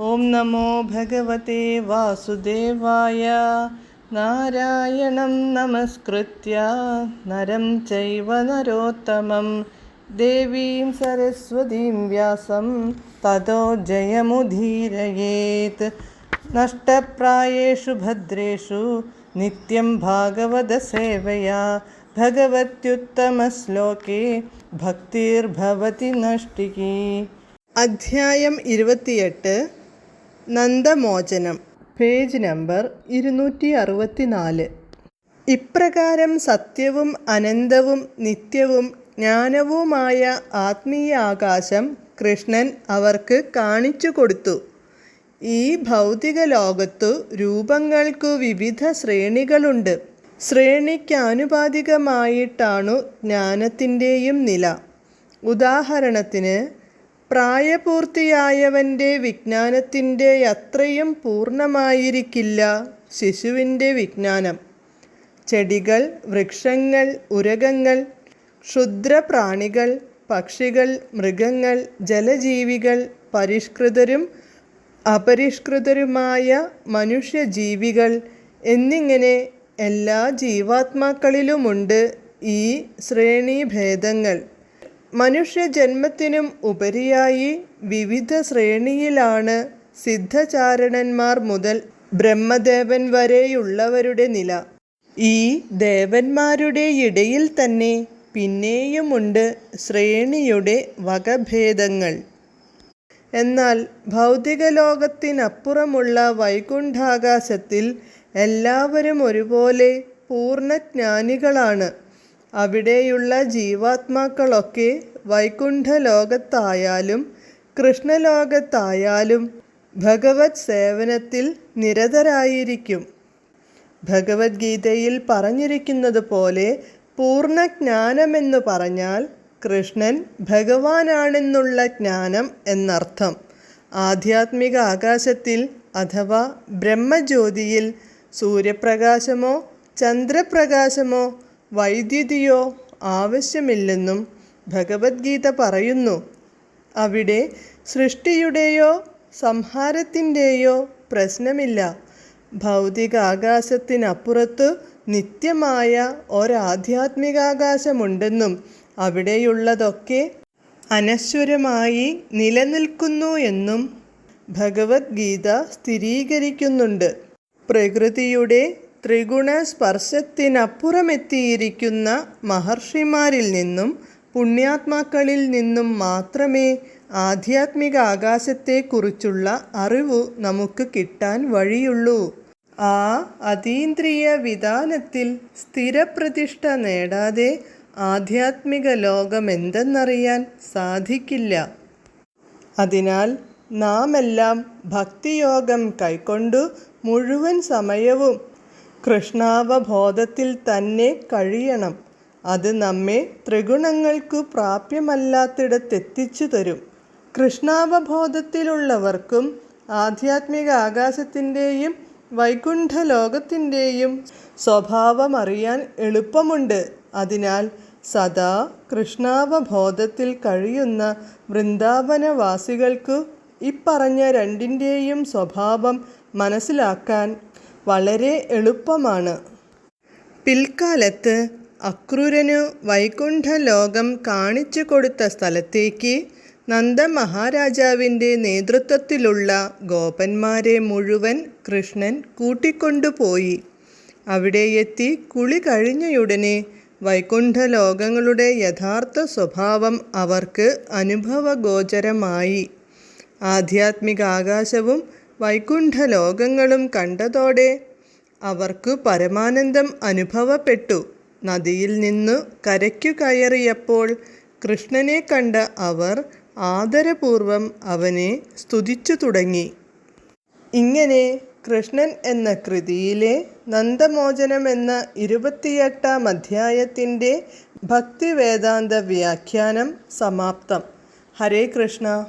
ഓം നമോ ഭഗവത്തെ വാസുദേവായ. നാരായണം നമസ്കൃത്യ. നരം ചൈവ നരോത്തമം. ദേവീം സരസ്വതീം വ്യാസം. തതോ ജയമുധീരയേത് നഷ്ടപ്രായേഷു ഭദ്രേഷു. നിത്യം ഭാഗവതസേവയാ ഭഗവത്യുത്തമശ്ലോകേ ഭക്തിർഭവതി നഷ്ടികി. അധ്യായം ഇരുപത്തിയെട്ട്. നന്ദമോചനം. പേജ് നമ്പർ ഇരുന്നൂറ്റി അറുപത്തിനാല് ഇപ്രകാരം സത്യവും അനന്തവും നിത്യവും ജ്ഞാനവുമായ ആത്മീയ ആകാശം കൃഷ്ണൻ അവർക്ക് കാണിച്ചു കൊടുത്തു. ഈ ഭൗതിക ലോകത്തു രൂപങ്ങൾക്കു വിവിധ ശ്രേണികളുണ്ട്. ശ്രേണിക്കാനുപാതികമായിട്ടാണു ജ്ഞാനത്തിന്റെയും നില. ഉദാഹരണത്തിന് പ്രായപൂർത്തിയായവന്റെ വിജ്ഞാനത്തിന്റെ അത്രയും പൂർണമായിരിക്കില്ല ശിശുവിന്റെ വിജ്ഞാനം. ചെടികൾ വൃക്ഷങ്ങൾ ഉരകങ്ങൾ ക്ഷുദ്രപ്രാണികൾ പക്ഷികൾ മൃഗങ്ങൾ ജലജീവികൾ പരിഷ്കൃതരും അപരിഷ്കൃതരുമായ മനുഷ്യജീവികൾ എന്നിങ്ങനെ എല്ലാ ജീവാത്മാക്കളിലുമുണ്ട് ഈ ശ്രേണീഭേദങ്ങൾ. മനുഷ്യജന്മത്തിനും ഉപരിയായി വിവിധ ശ്രേണിയിലാണ് സിദ്ധചാരണന്മാർ മുതൽ ബ്രഹ്മദേവൻ വരെയുള്ളവരുടെ നില. ഈ ദേവന്മാരുടെ ഇടയിൽ തന്നെ പിന്നെയുമുണ്ട് ശ്രേണിയുടെ വകഭേദങ്ങൾ. എന്നാൽ ഭൗതിക ലോകത്തിനപ്പുറമുള്ള വൈകുണ്ഠാകാശത്തിൽ എല്ലാവരും ഒരുപോലെ പൂർണജ്ഞാനികളാണ്. അവിടെയുള്ള ജീവാത്മാക്കളൊക്കെ വൈകുണ്ഠലോകത്തായാലും കൃഷ്ണലോകത്തായാലും ഭഗവത് സേവനത്തിൽ നിരതരായിരിക്കും. ഭഗവത്ഗീതയിൽ പറഞ്ഞിരിക്കുന്നത് പോലെ പൂർണജ്ഞാനമെന്നു പറഞ്ഞാൽ കൃഷ്ണൻ ഭഗവാനാണെന്നുള്ള ജ്ഞാനം എന്നർത്ഥം. ആധ്യാത്മിക ആകാശത്തിൽ അഥവാ ബ്രഹ്മജ്യോതിയിൽ സൂര്യപ്രകാശമോ ചന്ദ്രപ്രകാശമോ വൈദ്യുതിയോ ആവശ്യമില്ലെന്നും ഭഗവത്ഗീത പറയുന്നു. അവിടെ സൃഷ്ടിയുടെയോ സംഹാരത്തിന്റെയോ പ്രശ്നമില്ല. ഭൗതിക ആകാശത്തിനപ്പുറത്തു നിത്യമായ ഒരാധ്യാത്മികാകാശമുണ്ടെന്നും അവിടെയുള്ളതൊക്കെ അനശ്വരമായി നിലനിൽക്കുന്നു എന്നും ഭഗവത്ഗീത സ്ഥിരീകരിക്കുന്നുണ്ട്. പ്രകൃതിയുടെ ത്രിഗുണ സ്പർശത്തിനപ്പുറമെത്തിയിരിക്കുന്ന മഹർഷിമാരിൽ നിന്നും പുണ്യാത്മാക്കളിൽ നിന്നും മാത്രമേ ആധ്യാത്മിക ആകാശത്തെക്കുറിച്ചുള്ള അറിവ് നമുക്ക് കിട്ടാൻ വഴിയുള്ളൂ. ആ അതീന്ദ്രിയ വിധാനത്തിൽ സ്ഥിരപ്രതിഷ്ഠ നേടാതെ ആധ്യാത്മിക ലോകമെന്തെന്നറിയാൻ സാധിക്കില്ല. അതിനാൽ നാം എല്ലാം ഭക്തിയോഗം കൈക്കൊണ്ടു മുഴുവൻ സമയവും കൃഷ്ണാവബോധത്തിൽ തന്നെ കഴിയണം. അത് നമ്മെ ത്രിഗുണങ്ങൾക്കു പ്രാപ്യമല്ലാത്തിടത്തെത്തിച്ചു തരും കൃഷ്ണാവബോധത്തിലുള്ളവർക്കും ആധ്യാത്മിക ആകാശത്തിന്റെയും വൈകുണ്ഠ ലോകത്തിന്റെയും സ്വഭാവം അറിയാൻ എളുപ്പമുണ്ട്. അതിനാൽ സദാ കൃഷ്ണാവബോധത്തിൽ കഴിയുന്ന വൃന്ദാവനവാസികൾക്ക് ഇപ്പറഞ്ഞ രണ്ടിന്റെയും സ്വഭാവം മനസ്സിലാക്കാൻ വളരെ എളുപ്പമാണ്. പിൽക്കാലത്ത് അക്രൂരനു വൈകുണ്ഠലോകം കാണിച്ചു കൊടുത്ത സ്ഥലത്തേക്ക് നന്ദമഹാരാജാവിന്റെ നേതൃത്വത്തിലുള്ള ഗോപന്മാരെ മുഴുവൻ കൃഷ്ണൻ കൂട്ടിക്കൊണ്ടുപോയി. അവിടെ എത്തി കുളി കഴിഞ്ഞയുടനെ വൈകുണ്ഠലോകങ്ങളുടെ യഥാർത്ഥ സ്വഭാവം അവർക്ക് അനുഭവഗോചരമായി. ആധ്യാത്മിക ആകാശവും വൈകുണ്ഠലോകങ്ങളും കണ്ടതോടെ അവർക്കു പരമാനന്ദം അനുഭവപ്പെട്ടു. നദിയിൽ നിന്നു കരയ്ക്കു കയറിയപ്പോൾ കൃഷ്ണനെ കണ്ട അവർ ആദരപൂർവം അവനെ സ്തുതിച്ചു തുടങ്ങി. ഇങ്ങനെ കൃഷ്ണൻ എന്ന കൃതിയിലെ നന്ദമോചനം എന്ന ഇരുപത്തിയെട്ടാം അധ്യായത്തിന്റെ ഭക്തിവേദാന്ത വ്യാഖ്യാനം സമാപ്തം. ഹരേ കൃഷ്ണ.